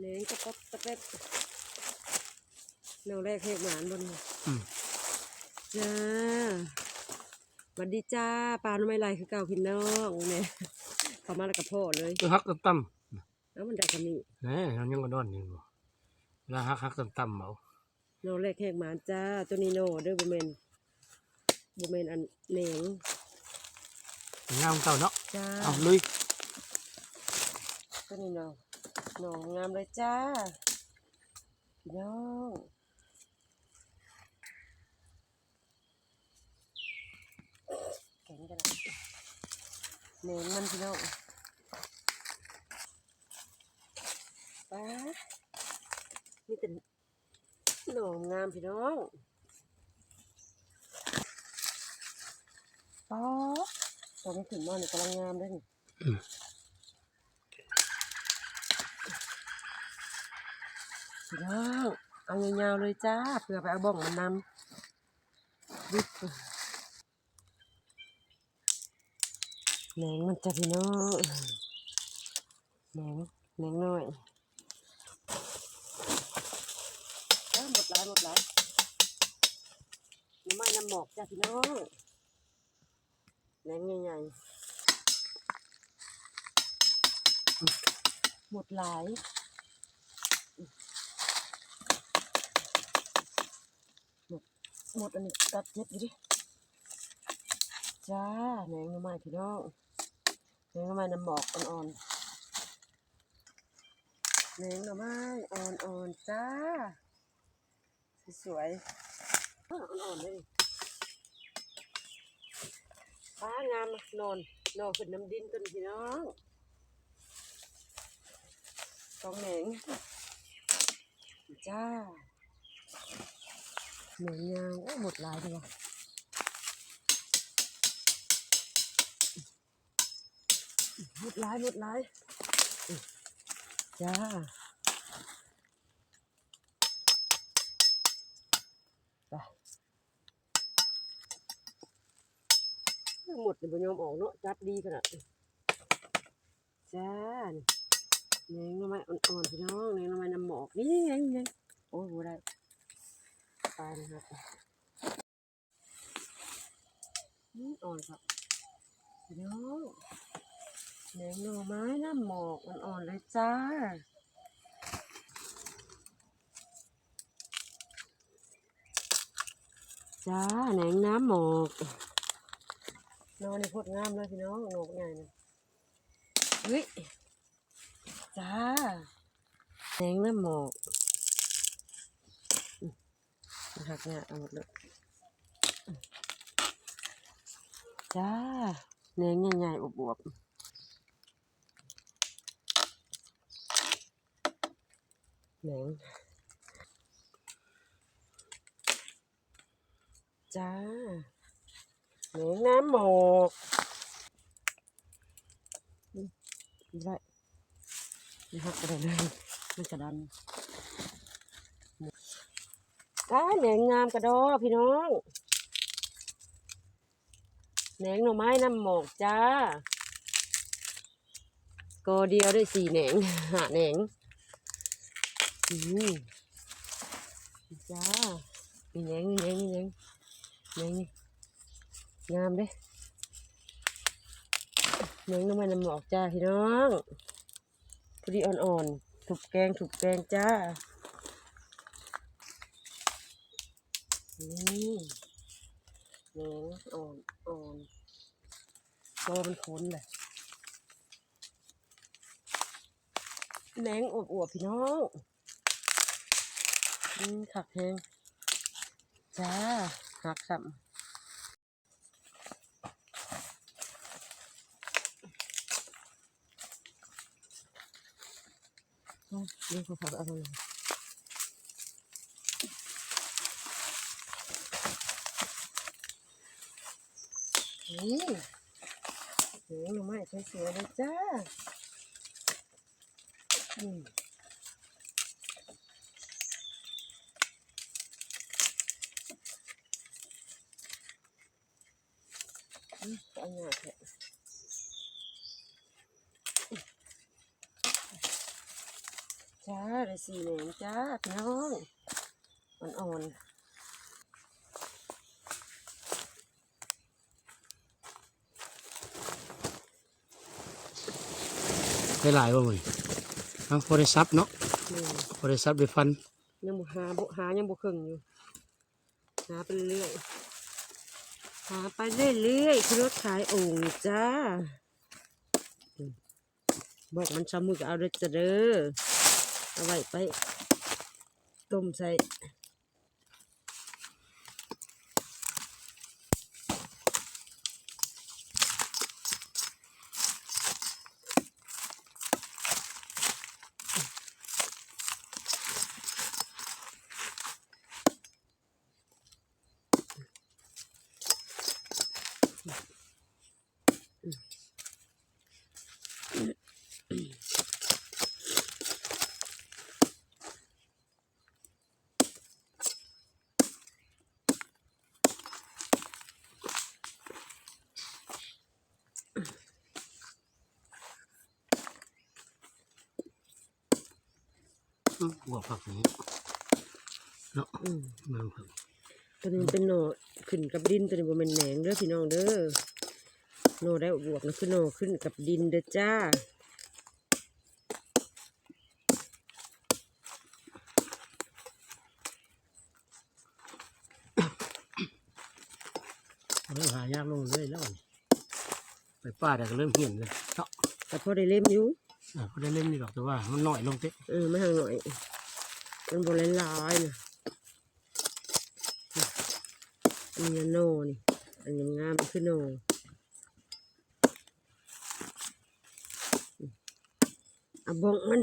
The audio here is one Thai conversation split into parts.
เลี้ยงกระป๊อบกระเป๊บเราแรกเฮกหมานบนนี่อืมจ้าสวัสดีจ้าปลาหน่อไม้ลายคือเก่าพี่น้องเนี่ยเขามาแล้วกับพ่อเลยคือฮักตั้มแล้วมันได้คำนี้ๆแหน่เรายังก็นอนอยู่บ่เวลาฮักฮักตั้มๆเอาเราแรกเฮกหมานจ้าตัวนี้โน่เด้อบุเมนบุเมนอันเหนงงามเก่าเนาะจ้าเอาลุยตัวนี้โน่โหน่งามเลยจ้าพี่น้องแข็งกันนะเหนงมันพี่น้องป้านี่เป็นหน่องามพี่น้องป้าตอนนี้ถึงนอนนี่กำลังงามเลยนี่ พี่น้องเอายาวๆเลยจ้าเพื่อไปเอาบ้องมันนำวิบแหนงมันจะพี่น้องแหนงแหนงน้อยเอ้าหมดหลายหมดหลายน้ำไม้น้ำหมอกจ้าพี่น้องแหนงใหญ่ๆหมดหลาย หมดอันนี้ตัดเจ็บอยู่ดิจ้าแหนงน่อไม้พี่น้องแหนงน่อไม้น้ำหมอกอ่อนๆแหนงน่อไม้อ่อนๆจ้าสวยๆอ่อนๆเลยฟ้างามนนอนนอนขึ้นน้ำดินต้นพี่น้องสองแหนงจ้า หนูยางโอ้หมดลายเลยว่ะหมดลายหมดลายจ้าไปหมดเลยบ่ยอมออกเนาะจัดดีขนาดจ้านี่แนงน้ำไม้อ่อนๆพี่น้องแนงหน้ำไม้น้ำหมอกนี่ไงไงโอ้โหได้ ตานะครับอืมอ่อนครับเดี๋ยวแหนงหน่อไม้น้ำหมอกอ่อนๆเลยจ้าจ้าแหนงน้ำหมอกนอนในโคตรงามเลยพี่น้องหนกใหญ่นะเฮ้ยจ้าแหนงน้ำหมอก หักเนี่ยเอาหมดเลยจ้าเนื้อใหญ่ๆอวบๆแหนงจ้าแหนงน้ำหมกได้นี่หักไปเลยมันจะดัน อ้าแหนงงามกระดอพี่น้องแหนงหน่อไม้น้ำหมอกจ้ากอเดียวได้สี่แหนงหาแหนงอืมจ้ามีแหนงมีแหนงมีแหนงแหนงนี่งามเด้แหนงหน่อไม้น้ำหมอกจ้าพี่น้องพอดีอ่อนๆถูกแกงถูกแกงจ้า นี่แหนงอ่อนอ่อนตัวมันคนเลยแหนงอวบอวบพี่น้องอืมขักแหงจ้าหักสัมอืมนี่คือผักอะไร นี่เฮ้ยหน่อไม้สวยๆเลยจ้าอืมอืมเอาหน่อยเถอะจ้าได้สี่แหนงจ้าพี่น้องอ่อนๆ ได้หลายบ่มึงเอาพอได้ซับเนาะๆนี่พอได้ซับได้ฟันยังบุหาบุหายังบุครึ่งอยู่หาไปเรื่อยๆหาไปเรื่อยๆคือรถขายโอ่งจ้าอืมบอกมันชามือก็เอาเด้อจะเด้อเอาไว้ไปต้มใส่ หัวผักนี้เนาะอืมมันผักตัวนี้เป็นหน่อขึ้นกับดินตัวนี้บ่แม่นแหนงเด้อพี่น้องเด้อหน่อได้บวกนะคือหน่อขึ้นกับดินเด้อจ้าเริ่มหายากลงเรื่อยแล้วไปป้าแต่ก็เริ่มเห็นเลยเนาะแต่พอได้เล่มอยู่ อ่าก็ได้เล่นนี่หรอกแต่ว่ามันหน่อยลงเตะเออไม่ห่างหน่อยมันบนลายๆนะอันนี้โนนี่ อันนี้งามขึ้นโนอะบงมัน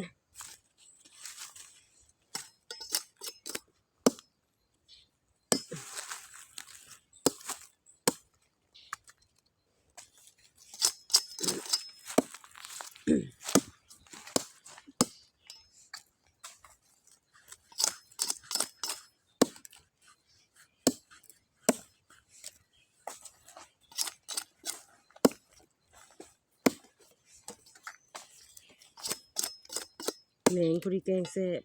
แหนงพอดีแกงแซ่บ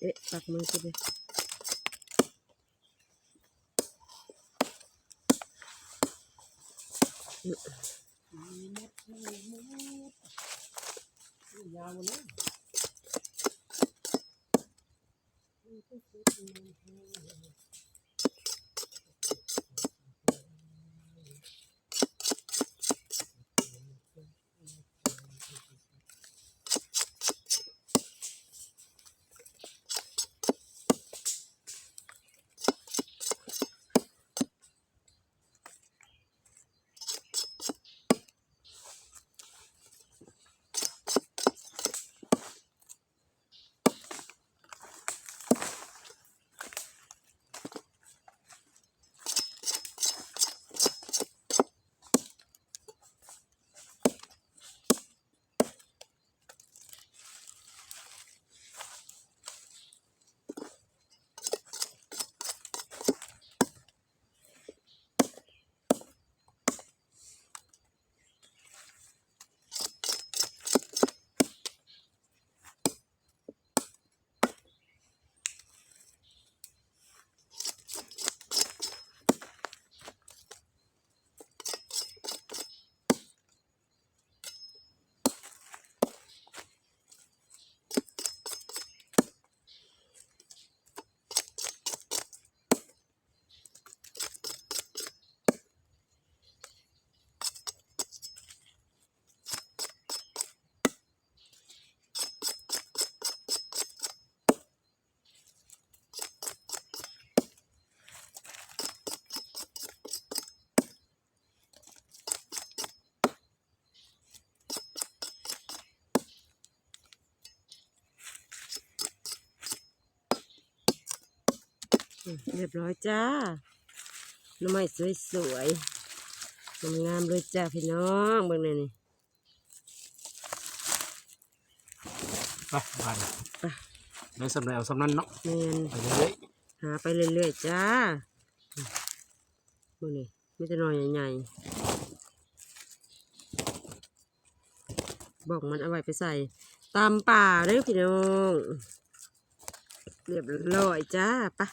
เอ๊ะปักมือกูเลยอืม เรียบร้อยจ้าหน้ำไม้สวยๆงามๆเลยจ้าพี่น้องเบิ่งหน่อยนี่ไปบ้านได้สำเร็จเอาสำนั้นเนาะแมนไปเรื่อยหาไปเรื่อยๆจ้าเบิ่งนี่ไมแต่จะน้อยใหญ่ๆบอกมันเอาไว้ไปใส่ตามป่าเด้อพี่น้องเรียบร้อยจ้าไปะ